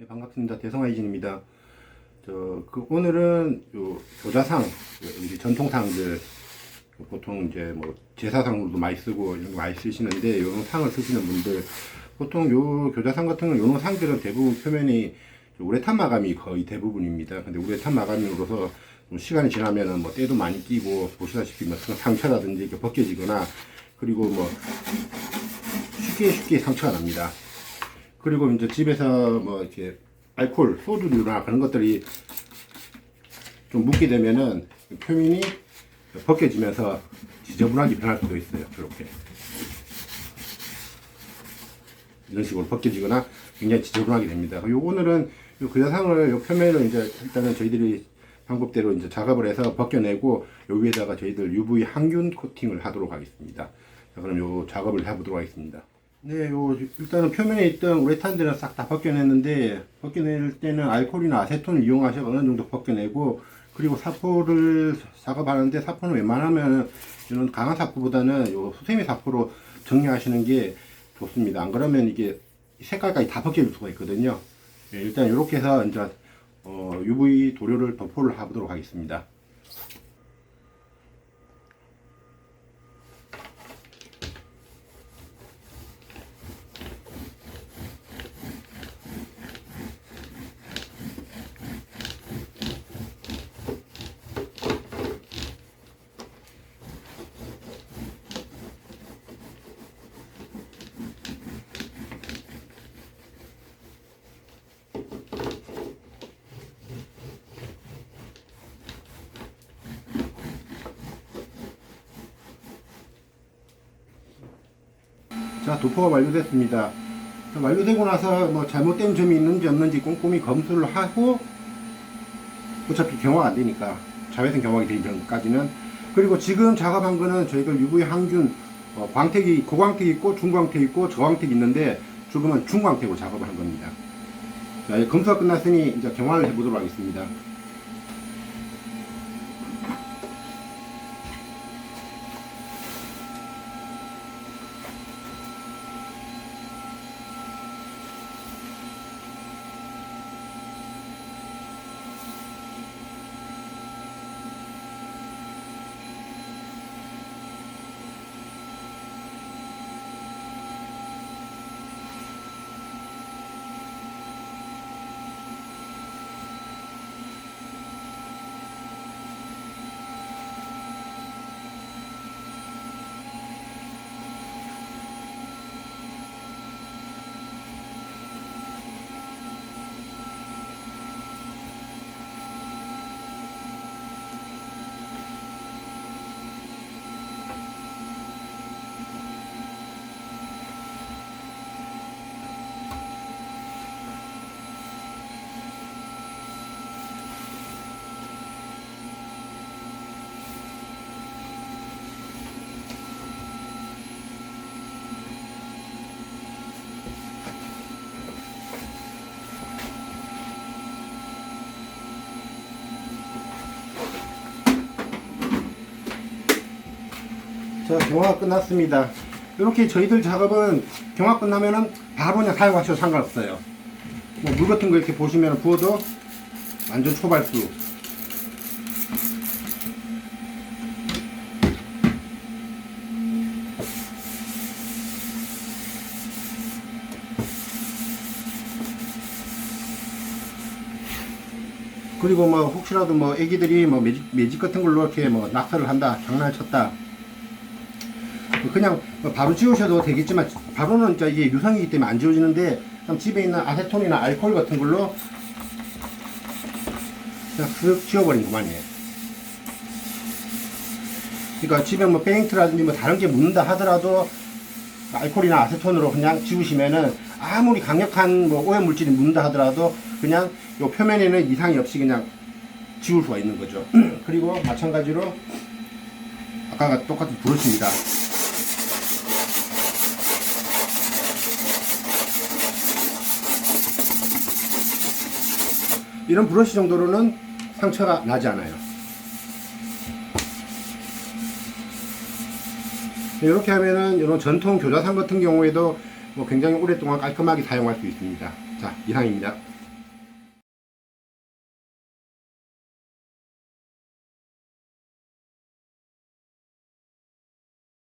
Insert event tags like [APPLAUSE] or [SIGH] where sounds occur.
네, 반갑습니다. 대성아이진입니다. 저, 그, 오늘은 요 교자상, 이제 전통상들, 보통 이제 뭐 제사상으로도 많이 쓰고 이런 거 많이 쓰시는데, 요런 상을 쓰시는 분들, 보통 요 교자상 같은 경우 요런 상들은 대부분 표면이 우레탄 마감이 거의 대부분입니다. 근데 우레탄 마감으로서 좀 시간이 지나면은 뭐 때도 많이 끼고 보시다시피 뭐 상처라든지 이렇게 벗겨지거나 그리고 뭐 쉽게 쉽게 상처가 납니다. 그리고 이제 집에서 뭐 이렇게 알코올, 소주류나 그런 것들이 좀 묻게 되면은 표면이 벗겨지면서 지저분하게 변할 수도 있어요. 이렇게. 이런 식으로 벗겨지거나 굉장히 지저분하게 됩니다. 요 오늘은 요 그자상을 요 표면을 이제 일단은 저희들이 방법대로 이제 작업을 해서 벗겨내고 요 위에다가 저희들 UV 항균 코팅을 하도록 하겠습니다. 자, 그럼 요 작업을 해보도록 하겠습니다. 네, 요 일단은 표면에 있던 우레탄들은 싹 다 벗겨냈는데 벗겨낼 때는 알코올이나 아세톤을 이용하셔서 어느 정도 벗겨내고 그리고 사포를 작업하는데 사포는 웬만하면 이런 강한 사포보다는 요 수세미 사포로 정리하시는 게 좋습니다. 안 그러면 이게 색깔까지 다 벗겨질 수가 있거든요. 예, 일단 이렇게 해서 이제 어, UV 도료를 도포를 해보도록 하겠습니다. 자, 도포가 완료됐습니다. 자, 완료되고 나서 뭐 잘못된 점이 있는지 없는지 꼼꼼히 검수를 하고 어차피 경화가 안 되니까 자외선 경화가 되기 전까지는 그리고 지금 작업한 거는 저희가 UV 항균 어, 광택이 고광택 있고 중광택 있고 저광택 있는데 지금은 중광택으로 작업을 한 겁니다. 자, 이제 검수가 끝났으니 이제 경화를 해보도록 하겠습니다. 자, 경화가 끝났습니다. 이렇게 저희들 작업은 경화 끝나면은 바로 그냥 사용하셔도 상관없어요. 뭐 물 같은 거 이렇게 보시면 부어도 완전 초발수. 그리고 뭐 혹시라도 뭐 애기들이 뭐 매직, 매직 같은 걸로 이렇게 뭐 낙서를 한다, 장난을 쳤다. 그냥 뭐 바로 지우셔도 되겠지만 바로는 이게 유성이기 때문에 안 지워지는데 집에 있는 아세톤이나 알코올 같은 걸로 그냥 쓱 지워버린 그만이에요. 그러니까 집에 뭐 페인트라든지 뭐 다른 게 묻는다 하더라도 알코올이나 아세톤으로 그냥 지우시면은 아무리 강력한 뭐 오염 물질이 묻는다 하더라도 그냥 요 표면에는 이상이 없이 그냥 지울 수가 있는 거죠. [CLEARS THROAT] 그리고 마찬가지로 아까가 똑같은 브러쉬입니다. 이런 브러쉬 정도로는 상처가 나지 않아요. 이렇게 하면은 이런 전통 교자상 같은 경우에도 뭐 굉장히 오랫동안 깔끔하게 사용할 수 있습니다. 자, 이상입니다.